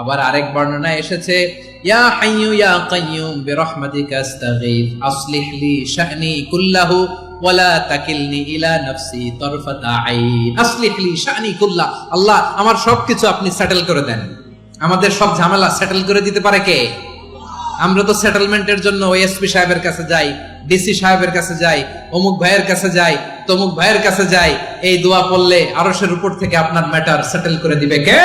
আবার আরেক বর্ণনায় এসেছে, ইয়া হাইয়ু ইয়া কাইয়ুম বিরহমাতিকা আসলিহ লি শা'নি কুল্লাহু ওয়ালা তাকিলনি ইলা নাফসি আইন। আসলিহ লি শা'নি আল্লাহ আমার আপনি সেটেল করে দেন। আমাদের সব ঝামেলা সেটেল করে দিতে পারে কে? আমরা তো সেটেলমেন্টের জন্য ওএসপি সাহেবের কাছে যাই ডিসি সাহেবের কাছে যাই, অমুক ভাইয়ের কাছে যাই, তমুক ভাইয়ের কাছে যাই, এই দোয়া পড়লে আরশের উপর থেকে আপনার ম্যাটার সেটেল করে দিবে কে?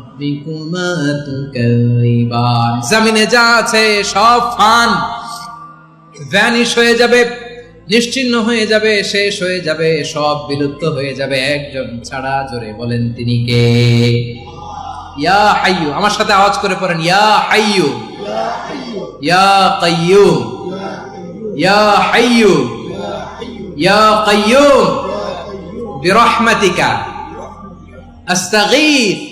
জমিনে যা আছে সব ফান। ভ্যানিশ হয়ে যাবে, নিশ্চিন্ন হয়ে যাবে, শেষ হয়ে যাবে, সব বিলুপ্ত হয়ে যাবে। একজন ছাড়া জোরে বলেন তিনি কে? ইয়া হাইয়ু, আমার সাথে আওয়াজ করে পড়েন। ইয়া হাইয়ু। ইয়া কাইয়ুম। ইয়া হাইয়ু। ইয়া কাইয়ুম। বিরহমাতিকা। আস্তাগীথ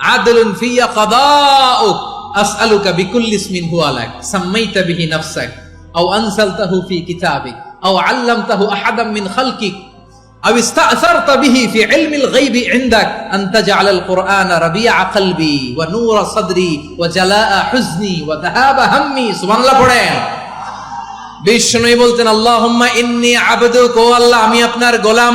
আদলুন ফিয়া কাদাউক, আসআলুকা বিকুল্লি ইসমিন হুয়া লাক, সাম্মাইতা বিহি নাফসাক, আও আনসালতাহু ফি কিতাবিক, আও আল্লামতাহু আহাদাম মিন খালকিক, আও ইস্তাআসারতা বিহি ফি ইলমিল গায়বি ইনদাক, আন তাজআলাল কুরআন রাবিআ কলবি ওয়া নূরা সাদরি, ওয়া জালাআ হুজনি, ওয়া যাহাবা হাম্মি, সুবহানাল্লাহ পড়েন। বিষ্ণুই বলতেন, আল্লাহুম্মা ইন্নী আবদুক, ও আল্লাহ, আমি আপনার গোলাম।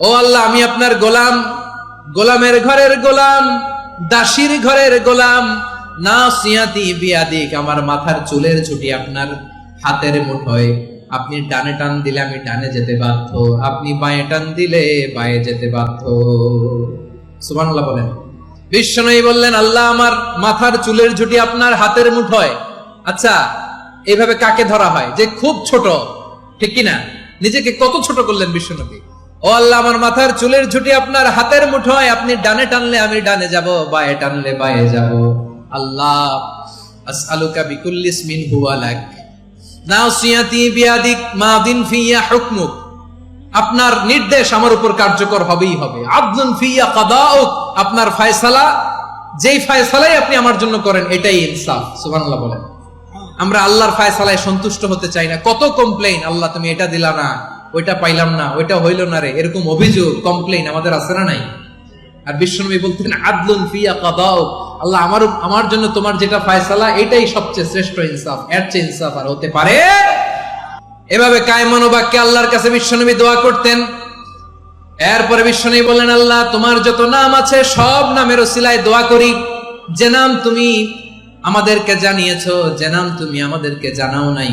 ও আল্লাহ, আমি আপনার গোলাম। গোলামের ঘরের গোলাম, দাসীর ঘরের গোলাম। না সিয়াতি বিয়াদিক, আমার মাথার চুলের ছুটি আপনার হাতের মুঠোয়। আপনি ডানে টান দিলে আমি ডানে যেতে বাধ্য। আপনি বাঁয়ে টান দিলে বাঁয়ে যেতে বাধ্য। সুবহানাল্লাহ বলেন। বিশ্বনবী বললেন, আল্লাহ, আমার মাথার চুলের ঝুটি আপনার হাতের মুঠোয়। আচ্ছা এভাবে কাকে ধরা হয়? যে খুব ছোট, ঠিক কি না নিজেকে কত ছোট করলেন বিশ্বনবী? ও আল্লাহ, আমার মাথার চুলের ঝুটি আপনার হাতের মুঠোয়। আপনি ডানে টানলে আমি ডানে যাব, বায়ে টানলে বায়ে যাব। আল্লাহ, আসআলুকা বিকুল্লি ইসমিন হুয়া লাক। নাসিয়াতি বিয়াদিক মাদিন ফিয়া হুকমুক। আপনার নির্দেশ আমার উপর কার্যকর হবেই হবে। আব্দুন ফিয়া কাদাউক। আপনার ফয়সালা, যেই ফয়সালাই আপনি আমার জন্য করেন, এটাই ইনসাফ। সুবহানাল্লাহ বলেন। আমরা আল্লাহর ফায়সালায় সন্তুষ্ট হতে চাই না। কত কমপ্লেইন আল্লাহ তুমি এটা দিলা না। ওইটা পাইলাম না, ওইটা হইল না রে। এরকম অভিযোগ কমপ্লেইন আমাদের আছে না নাই? আর বিশ্বনবী বলতেন, আদলুন ফিয়া কাদাও আল্লাহ আমার আমার জন্য তোমার যেটা ফায়সালা, এটাই সবচেয়ে শ্রেষ্ঠ ইনসাফ, এর চেয়ে ইনসাফ আর হতে পারে? এভাবে কায়মনোবাক্যে আল্লাহর কাছে বিশ্বনবী দোয়া করতেন। এরপরে বিশ্বনবী বললেন, আল্লাহ, তোমার যত নাম আছে, সব নামের ওসিলায় দোয়া করি। যে নাম তুমি আমাদেরকে জানিয়েছো, যে নাম তুমি আমাদেরকে জানাও নাই।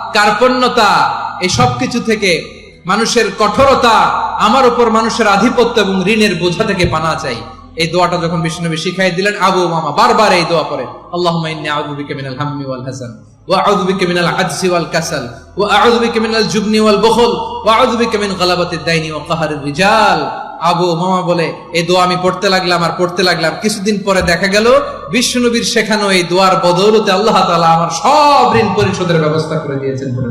কার্পণ্যতা, এই সব কিছু থেকে মানুষের কঠোরতা, আমার উপর মানুষের আধিপত্য এবং ঋণের বোঝা থেকে পানা চাই। এই দোয়াটা যখন বিষ্ণুনবী শিখাই দিলেন, আবু মামা বারবার এই দোয়া আল্লাহুম্মা ইন্নী মিনাল হাম্মি ওয়াল হাসান, ওয়া আউযু বিকা মিনাল আজজি ওয়াল কাসাল, ওয়া আউযু বিকা মিনাল জুবনি ওয়াল বুখল, ওয়া আউযু বিকা আবু মামা বলে এই দোয়া আমি পড়তে লাগলাম আর পড়তে লাগলাম। কিছুদিন পরে দেখা গেল বিষ্ণুনবীর শেখানো এই দোয়ার বদৌলতে আল্লাহ তালা আমার সব ঋণ পরিশোধের ব্যবস্থা করে দিয়েছেন বলে